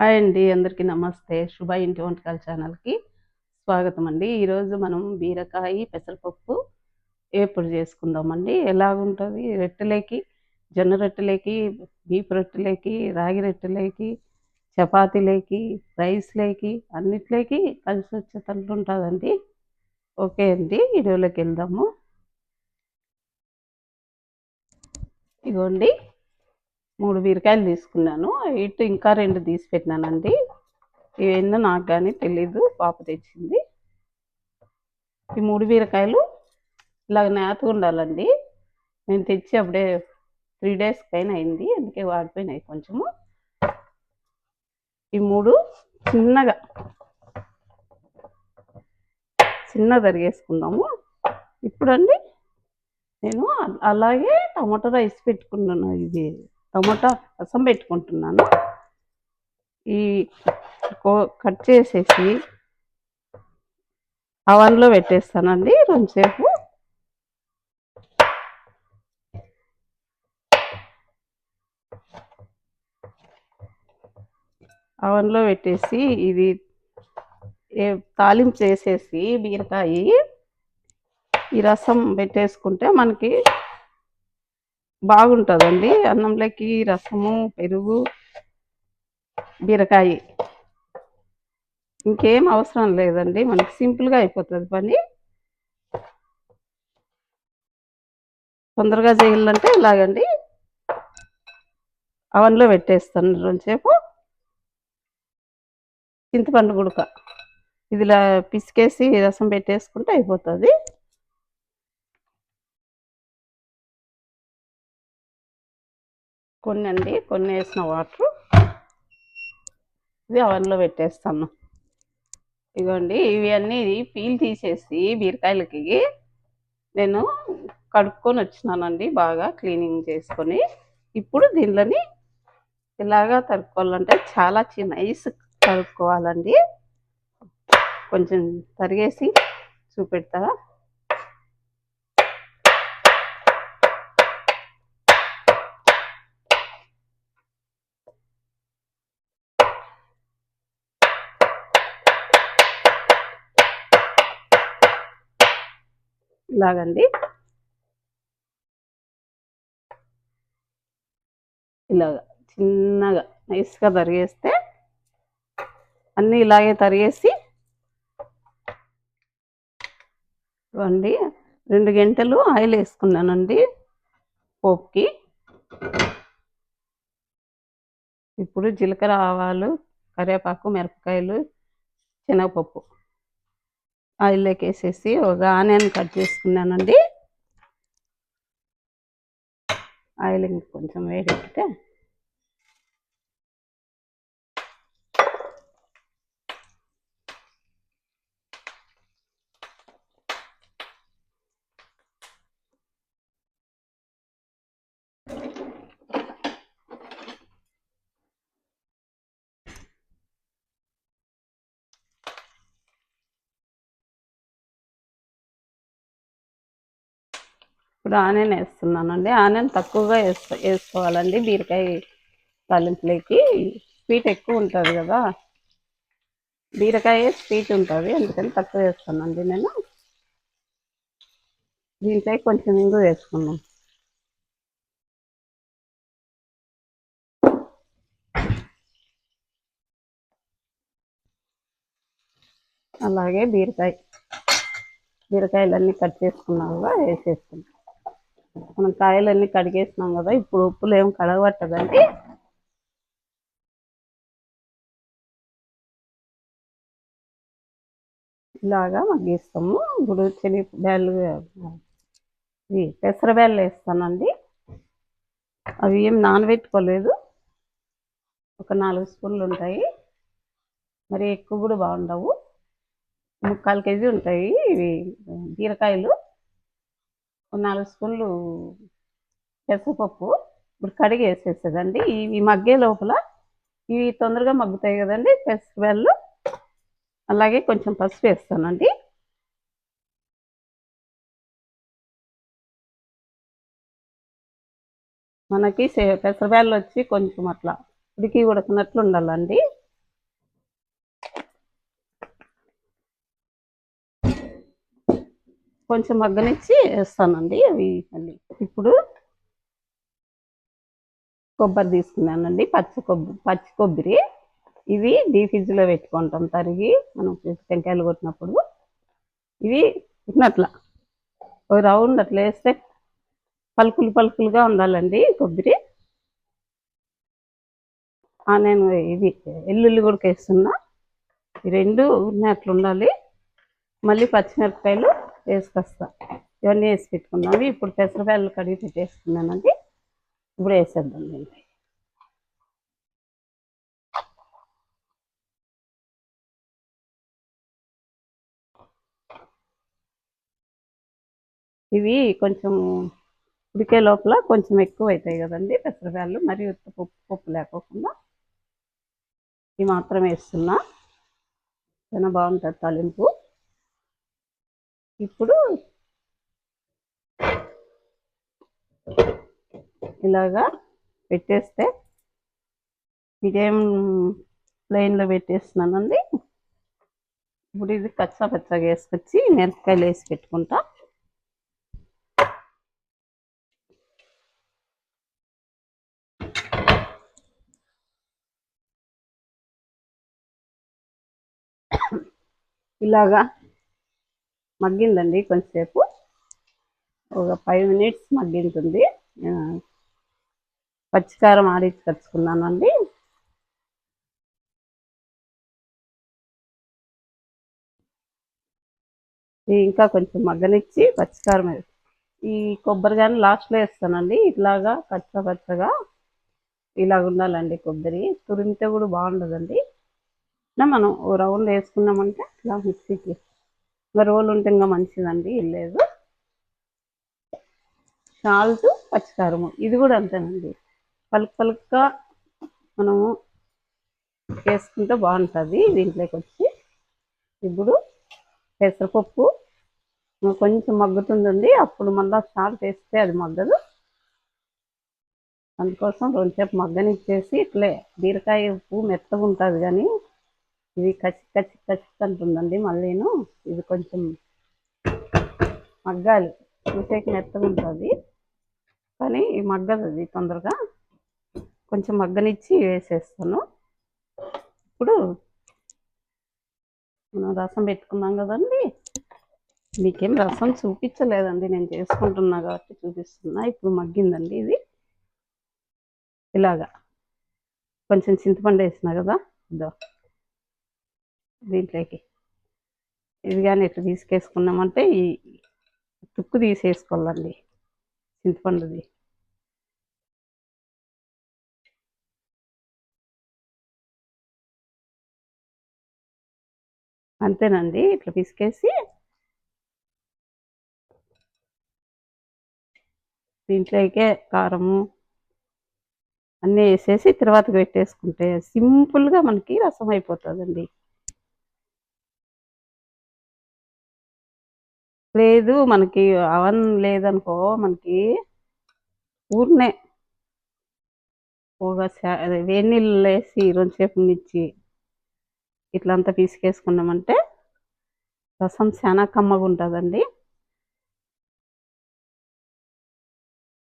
Hi అండి అందరికీ నమస్తే. శుభ ఇంటి వంటకాల ఛానల్కి స్వాగతం అండి. ఈరోజు మనం బీరకాయ పెసరపప్పు ఏపుడు చేసుకుందామండి. ఎలాగుంటుంది? రొట్టెలేకి జొన్న రొట్టెలేకి బీపు రొట్టెలేకి రాగి రొట్టెలేకి చపాతీలేకి రైస్లేకి అన్నిట్లేకి కలిసి వచ్చేటట్టు ఉంటుందండి. ఓకే అండి వీడియోలోకి వెళ్దాము. ఇగోండి మూడు బీరకాయలు తీసుకున్నాను. ఇటు ఇంకా రెండు తీసి పెట్టినానండి. ఇవేందో నాకు కానీ తెలీదు పాప తెచ్చింది. ఈ మూడు బీరకాయలు ఇలాగ నేతగా ఉండాలండి. నేను తెచ్చి అప్పుడే త్రీ డేస్ పైన అయింది అందుకే వాడిపోయినాయి కొంచెము. ఈ మూడు చిన్నగా చిన్న తరిగేసుకుందాము. ఇప్పుడండి నేను అలాగే టమాటో రైస్ పెట్టుకున్నాను ఇది. టమోటా రసం పెట్టుకుంటున్నాను. ఈ కట్ చేసేసి అవన్లో పెట్టేస్తానండి రెండుసేపు అవన్లో పెట్టేసి ఇది తాలింపు చేసేసి బీరకాయ ఈ రసం పెట్టేసుకుంటే మనకి బాగుంటుందండి. అన్నంలోకి రసము పెరుగు బీరకాయ. ఇంకేం అవసరం లేదండి. మనకి సింపుల్గా అయిపోతుంది పని. తొందరగా చేయాలంటే ఇలాగండి అవన్లో పెట్టేస్తాను రెండుసేపు. చింతపండు గుడక. ఇదిలా పిసికేసి రసం పెట్టేసుకుంటే అయిపోతుంది. కొన్ని అండి కొన్ని వేసిన వాటర్. ఇది అవన్లో పెట్టేస్తాను. ఇగోండి ఇవి అన్నీ పీల్ తీసేసి బీరకాయలకి నేను కడుక్కొని వచ్చినానండి బాగా క్లీనింగ్ చేసుకొని. ఇప్పుడు దీనిలోని ఇలాగా తరుక్కోవాలంటే చాలా చిన్న ఐస్ తరుక్కోవాలండి. కొంచెం తరిగేసి చూపెడతారా? ఇలాగండి ఇలాగ చిన్నగా నైస్గా తరిగేస్తే అన్నీ ఇలాగే తరిగేసి ఇవ్వండి రెండు గంటలు ఆయిల్ వేసుకున్నానండి పోపుకి. ఇప్పుడు జీలకర్ర ఆవాలు కరివేపాకు మిరపకాయలు శనగపప్పు. ఆయిల్లోకి వేసేసి ఒక ఆనియన్ కట్ చేసుకున్నానండి. ఆయిల్ కొంచెం వేడెక్కితే ఇప్పుడు ఆనియన్ వేస్తున్నానండి. ఆనియన్ తక్కువగా వేసుకో వేసుకోవాలండి. బీరకాయ తాలింపులోకి స్వీట్ ఎక్కువ ఉంటుంది కదా. బీరకాయ స్వీట్ ఉంటుంది. అందుకని తక్కువ వేస్తానండి నేను. దీంట్లో కొంచెం ఇంగు వేసుకున్నాం. అలాగే బీరకాయ బీరకాయలన్నీ కట్ చేసుకున్నాం కదా వేసేసుకున్నాం మనం కాయలన్నీ కడిగేసినాం కదా ఇప్పుడు ఉప్పులు ఏం కడగబట్టదండి ఇలాగా మగ్గిస్తాము. ఇప్పుడు శని బ్యాళ్ళు పెసర పెసరబ్యాళ్ళు వేస్తానండి. అవి ఏం నానబెట్టుకోలేదు. ఒక నాలుగు స్పూన్లు ఉంటాయి. మరి ఎక్కువ కూడా బాగుండవు. ముక్కాలు కేజీ ఉంటాయి ఇవి బీరకాయలు. నాలుగు స్పూన్లు పెసరపప్పు ఇప్పుడు కడిగి వేసేసేదండి ఇవి మగ్గే లోపల ఇవి తొందరగా మగ్గుతాయి కదండి. పెసరబెల్లు అలాగే కొంచెం పసుపు వేస్తానండి. మనకి పెసరబెల్లు వచ్చి కొంచెం అట్లా ఉడికి ఉడకనట్లు ఉండాలండి కొంచెం మగ్గనిచ్చి వేస్తానండి. అవి మళ్ళీ ఇప్పుడు కొబ్బరి తీసుకున్నానండి. పచ్చి కొబ్బరి పచ్చి కొబ్బరి. ఇవి డీ ఫ్రిడ్జ్లో పెట్టుకుంటాం. తరిగి మనం టెంకాయలు కొట్టినప్పుడు ఇవి ఉన్నట్లా. ఒక రౌండ్ అట్లా వేస్తే పలుకులు పలుకులుగా ఉండాలండి కొబ్బరి. నేను ఇది ఎల్లుల్లి కూడా వేస్తున్నా. ఈ రెండు ఉన్నట్లు ఉండాలి మళ్ళీ పచ్చిమిరపకాయలు వేసుకొస్తా. ఇవన్నీ వేసి పెట్టుకున్నాము ఇప్పుడు పెసరకాయలు కడిగి పెట్టేసుకున్నానండి. ఇప్పుడు వేసేద్దాం దీన్ని ఇవి కొంచెం ఉడికే లోపల కొంచెం ఎక్కువ అవుతాయి కదండి పెసరకాయలు మరి ఉత్త పప్పు పప్పు లేకోకుండా ఇవి మాత్రం వేస్తున్నా. చాలా బాగుంటుంది తాలింపు. ఇప్పుడు ఇలాగా పెట్టేస్తే ఇదేం ప్లెయిన్లో పెట్టేస్తున్నానండి. ఇప్పుడు ఇది కచ్చా పచ్చగా వేసుకొచ్చి మిరపకాయలు వేసి పెట్టుకుంటా. ఇలాగా మగ్గిందండి కొంచెంసేపు ఒక ఫైవ్ మినిట్స్ మగ్గింటుంది. పచ్చికారం ఆడించి కలుసుకున్నానండి ఇంకా కొంచెం మగ్గనిచ్చి పచ్చికారం ఈ కొబ్బరి కానీ లాస్ట్లో వేస్తానండి. ఇట్లాగా కచ్చ పచ్చగా ఇలాగ ఉండాలండి కొబ్బరి. తురిమితే కూడా బాగుండదండి. మనం ఓ రౌండ్ వేసుకున్నామంటే ఇట్లా మిక్సీకి ఇంకా రోల్ ఉంటే ఇంకా మంచిదండి లేదు. సాల్ట్ పచ్చికారము ఇది కూడా అంతేనండి. పలుకు పలుకుగా మనము వేసుకుంటే బాగుంటుంది దీంట్లోకి వచ్చి. ఇప్పుడు పెసరపప్పు కొంచెం మగ్గుతుందండి అప్పుడు మళ్ళీ సాల్ట్ వేస్తే అది మగ్గదు. అందుకోసం రెండుసేపు మగ్గనిచ్చేసి ఇట్లే బీరకాయ ఉప్పు మెత్తగా ఉంటుంది కానీ ఇది కచ్చి కచ్చి కచ్చి అంటుందండి మళ్ళీను. ఇది కొంచెం మగ్గాలి. చూసేకి మెత్తగా ఉంటుంది. కానీ ఈ మగ్గదు అది తొందరగా. కొంచెం మగ్గనిచ్చి వేసేస్తాను. ఇప్పుడు మనం రసం పెట్టుకున్నాం కదండి. మీకేం రసం చూపించలేదండి. నేను చేసుకుంటున్నా కాబట్టి చూపిస్తున్నా. ఇప్పుడు మగ్గిందండి ఇది. ఇలాగా. కొంచెం చింతపండు వేసిన కదా. ఇదో. దీంట్లోకి ఇది కానీ ఇట్లా తీసుకేసుకున్నామంటే ఈ తుక్కు తీసేసుకోవాలండి చింతపండుది. అంతేనండి ఇట్లా పిసికేసి దీంట్లోకే కారము అన్నీ వేసేసి తర్వాత పెట్టేసుకుంటే సింపుల్గా మనకి రసం అయిపోతుందండి లేదు మనకి అవన్ లేదనుకో మనకి ఊరినే ఒక శా- అదే వేడి నీళ్ళు వేసి రెండుసేపు నిచ్చి ఇట్లంతా పీసుకేసుకున్నామంటే రసం చాలా కమ్మగా ఉంటుందండి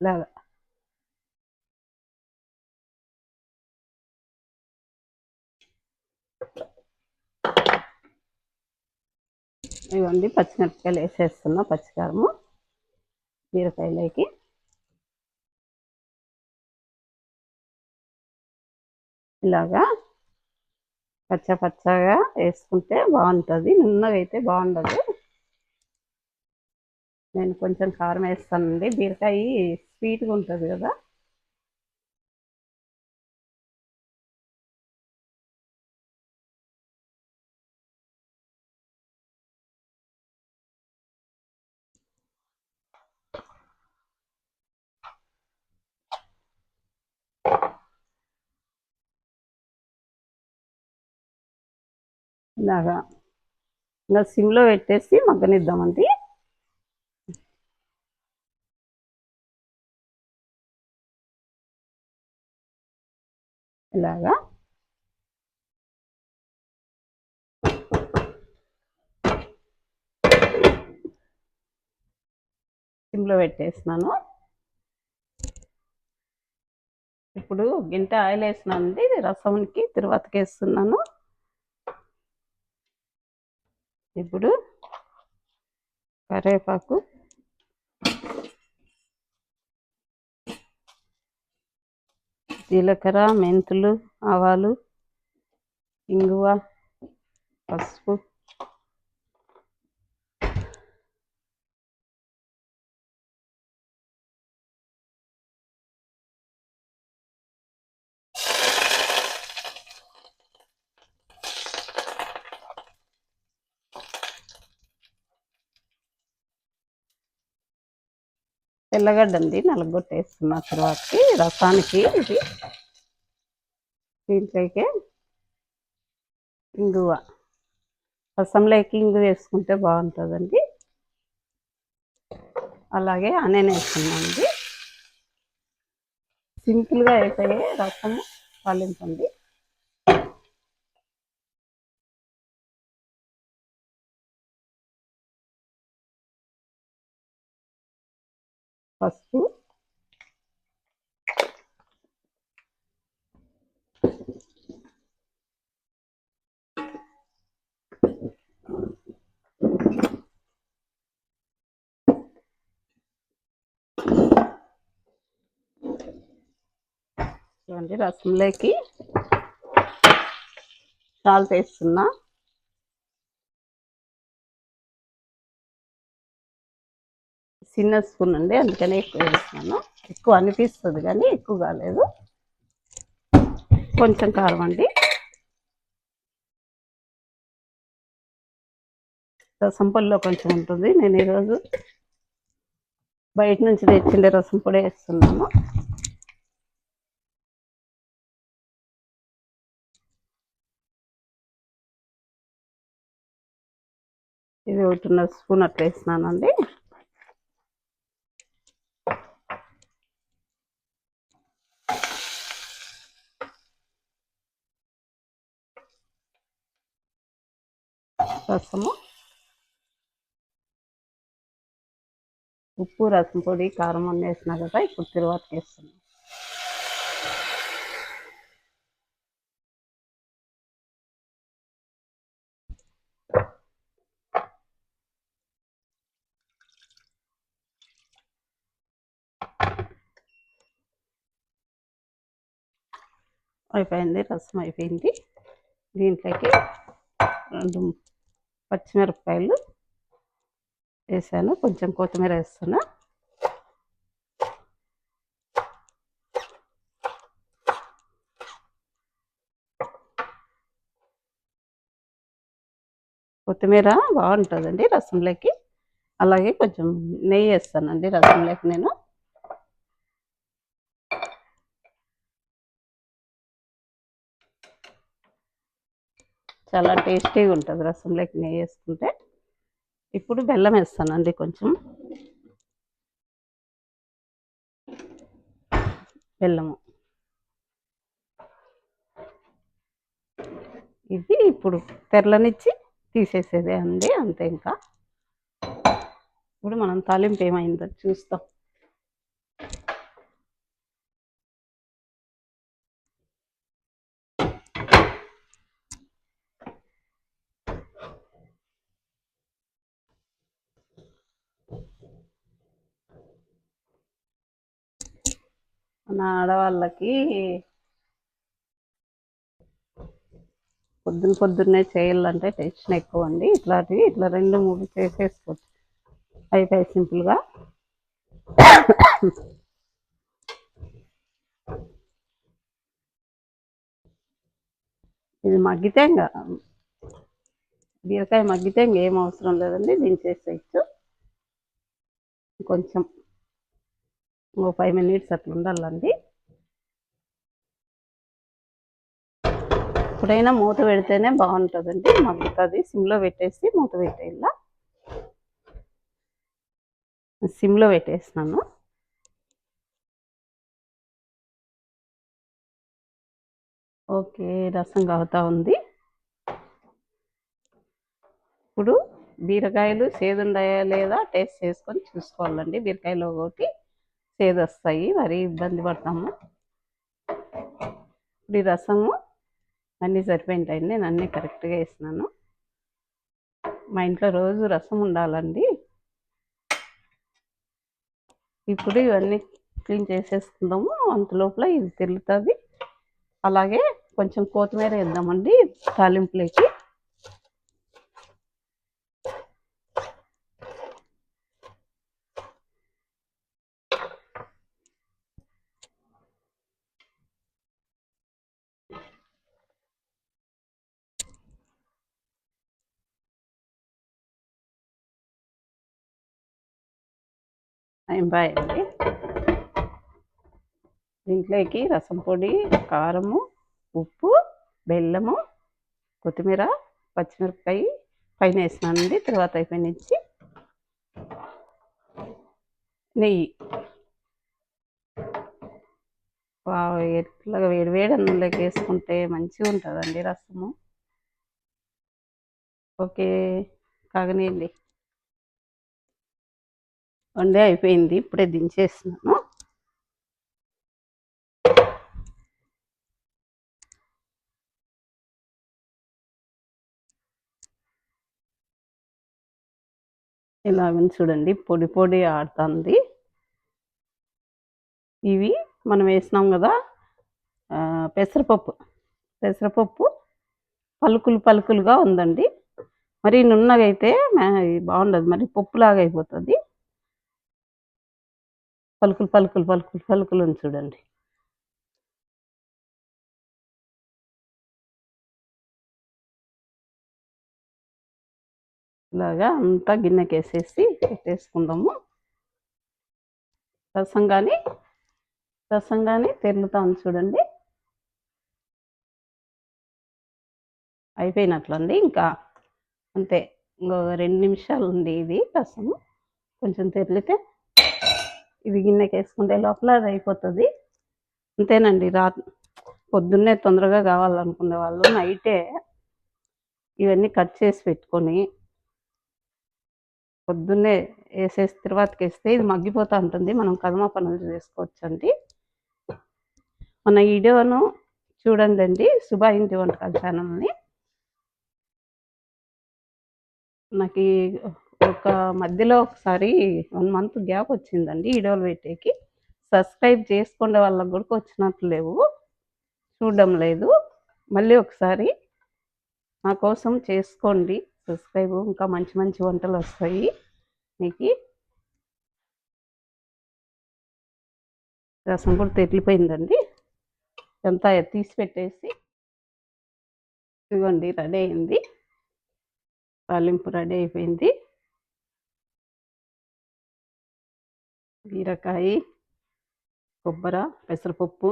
ఇలాగా ఇవ్వండి పచ్చిమిరపకాయలు వేసేస్తున్నా పచ్చికారము బీరకాయలకి. ఇలాగా పచ్చ పచ్చగా వేసుకుంటే బాగుంటుంది నున్నగా అయితే బాగుండదు. నేను కొంచెం కారం వేస్తానండి బీరకాయ స్వీట్గా ఉంటుంది కదా. ఇలాగా. ఇంకా సిమ్లో పెట్టేసి మగ్గనిద్దామండి. ఇలాగా. సిమ్లో పెట్టేసినాను. ఇప్పుడు గింట ఆయిల్ వేసినానండి రసంకి తిరువాతకి వేస్తున్నాను ఇప్పుడు కరివేపాకు జీలకర్ర మెంతులు ఆవాలు ఇంగువ పసుపు తెల్లగడ్డ అండి వేసుకున్న తర్వాతకి రసానికి ఇది దీంట్లోకే ఇంగువ. రసంలోకి ఇంగు వేసుకుంటే బాగుంటుందండి. అలాగే ఆనియన్ వేస్తున్నామండి సింపుల్గా అయిపోయే రసము పాలింపండి పసుపు. చూడండి రసంలోకి సాల్ట్ వేస్తున్నా. చిన్న స్పూన్ అండి అందుకనే ఎక్కువ వేస్తున్నాను ఎక్కువ అనిపిస్తుంది కానీ ఎక్కువ కాలేదు. కొంచెం కారం అండి. రసం పొడిలో కొంచెం ఉంటుంది. నేను ఈరోజు బయట నుంచి తెచ్చిండే రసం పొడి వేస్తున్నాను. ఇది ఒకటిన్నర స్పూన్ అట్లా వేస్తున్నానండి. రసము ఉప్పు రసం పొడి కారం అన్నీ వేసినా కదా ఇప్పుడు తిరువాత వేస్తున్నాం. అయిపోయింది రసం అయిపోయింది. దీంట్లోకి రెండు పచ్చిమిరపకాయలు వేసాను. కొంచెం కొత్తిమీర వేస్తున్నా. కొత్తిమీర బాగుంటుందండి రసంలోకి. అలాగే కొంచెం నెయ్యి వేస్తానండి రసంలోకి నేను. చాలా టేస్టీగా ఉంటుంది రసంలోకి నెయ్యి వేసుకుంటే. ఇప్పుడు బెల్లం వేస్తానండి కొంచెం. బెల్లము. ఇది ఇప్పుడు తెరలనిచ్చి తీసేసేదే అండి అంతే ఇంకా. ఇప్పుడు మనం తాలింపు ఏమైందో చూస్తాం. మన ఆడవాళ్ళకి పొద్దున పొద్దున్నే చేయాలంటే టెన్షన్ ఎక్కువ అండి. ఇట్లాంటివి ఇట్లా రెండు మూడు చేసేసుకోవచ్చు. అయిపోయి సింపుల్గా ఇది మగ్గితే ఇంకా బీరకాయ మగ్గితే ఇంకేం అవసరం లేదండి. దించేసేయచ్చు. కొంచెం ఓ ఫైవ్ మినిట్స్ అట్లా ఉండాలండి. ఎప్పుడైనా మూత పెడితేనే బాగుంటుందండి. మగ్గుతుంది. సిమ్లో పెట్టేసి మూత పెట్టేలా సిమ్లో పెట్టేసినాను ఓకే రసం కాగుతా ఉంది. ఇప్పుడు బీరకాయలు సేదు లేదా టేస్ట్ చేసుకొని చూసుకోవాలండి. బీరకాయలు ఒకటి సేదొస్తాయి మరీ మరి ఇబ్బంది పడతాము. ఇప్పుడు ఈ రసము అన్నీ సరిపోయింటాయి. నేను అన్నీ కరెక్ట్గా వేసినాను మా ఇంట్లో రోజు రసం ఉండాలండి. ఇప్పుడు ఇవన్నీ క్లీన్ చేసేసుకుందాము. అంత లోపల ఇది తిరుగుతుంది. అలాగే కొంచెం కొత్తిమీర వేద్దామండి. తాలింపులోకి. బాయ్ అండి. దీంట్లోకి రసం పొడి కారము ఉప్పు బెల్లము కొత్తిమీర పచ్చిమిరపకాయ పైన వేసినానండి తర్వాత అయిపోయినిచ్చి నెయ్యి. ఎట్లా వేడి వేడి అన్నంలోకి వేసుకుంటే మంచిగా ఉంటుందండి రసము. ఓకే కాగనేయండి. వండే అయిపోయింది. ఇప్పుడే దించేస్తున్నాను. ఇలాగని చూడండి. పొడి పొడి ఆడుతుంది. ఇవి మనం వేసినాం కదా పెసరపప్పు. పెసరపప్పు పలుకులు పలుకులుగా ఉందండి. మరి నున్నగైతే బాగుండదు. మరి పప్పులాగా అయిపోతుంది. పలుకులు పలుకులు పలుకులు పలుకులు అని చూడండి. ఇలాగా అంతా గిన్నెకి వేసేసి పెట్టేసుకుందాము. రసం కానీ రసం కానీ తెరులుతాం చూడండి. అయిపోయినట్లుంది. ఇంకా అంతే ఇంకో రెండు నిమిషాలు ఉంది ఇది రసము. కొంచెం తెరిలితే ఇది గిన్నెకి వేసుకుంటే లోపల అది అయిపోతుంది. అంతేనండి రా పొద్దున్నే తొందరగా కావాలనుకునే వాళ్ళు నైటే ఇవన్నీ కట్ చేసి పెట్టుకొని పొద్దున్నే వేసేసి తర్వాతకి వేస్తే ఇది మగ్గిపోతూ ఉంటుంది. మనం కదమ పనులు చేసుకోవచ్చు అండి మన వీడియోను చూడండి అండి. శుభ ఇంటి వంటకాల ఛానల్ని. నాకు ఒక మధ్యలో ఒకసారి వన్ మంత్ గ్యాప్ వచ్చిందండి ఈడోలు పెట్టేకి సబ్స్క్రైబ్ చేసుకునే వాళ్ళకి కూడా వచ్చినట్లు లేవు. చూడడం లేదు. మళ్ళీ ఒకసారి నా కోసం చేసుకోండి. సబ్స్క్రైబ్ ఇంకా మంచి మంచి వంటలు వస్తాయి మీకు. రసం కూడా తెరిలిపోయిందండి ఎంత తీసి పెట్టేసి ఇదిగోండి రెడీ అయింది. తాలింపు రెడీ అయిపోయింది. బీరకాయ కొబ్బర పెసరపప్పు.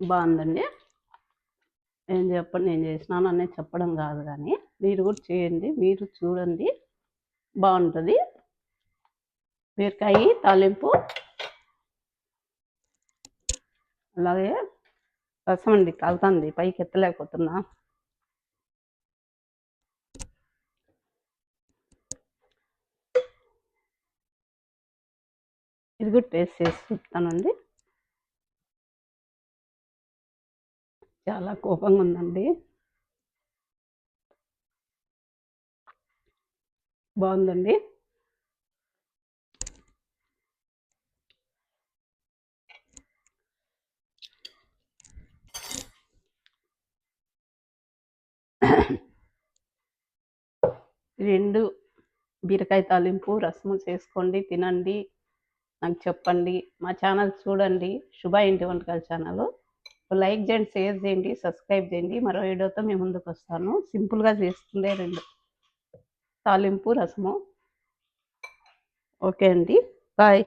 బాగుందండి. ఏం చెప్పండి నేను చేసినాను అనేది చెప్పడం కాదు కానీ మీరు కూడా చేయండి మీరు చూడండి. బాగుంటుంది. బీరకాయ తాలింపు. అలాగే రసం అండి కలుతుంది పైకి ఎత్తలేకపోతున్నా. ఇది కూడా టేస్ట్ చేసి చెప్తానండి. చాలా కోపంగా ఉందండి. బాగుందండి. రెండు బీరకాయ తాలింపు రసము చేసుకోండి తినండి నాకు చెప్పండి. మా ఛానల్ చూడండి. శుభ ఇంటి వంటకాల ఛానల్. లైక్ చేయండి షేర్ చేయండి సబ్స్క్రైబ్ చేయండి. మరో వీడియోతో మేము ముందుకు వస్తాను. సింపుల్గా చేస్తుండే రెండు తాలింపు రసము. ఓకే అండి. బాయ్.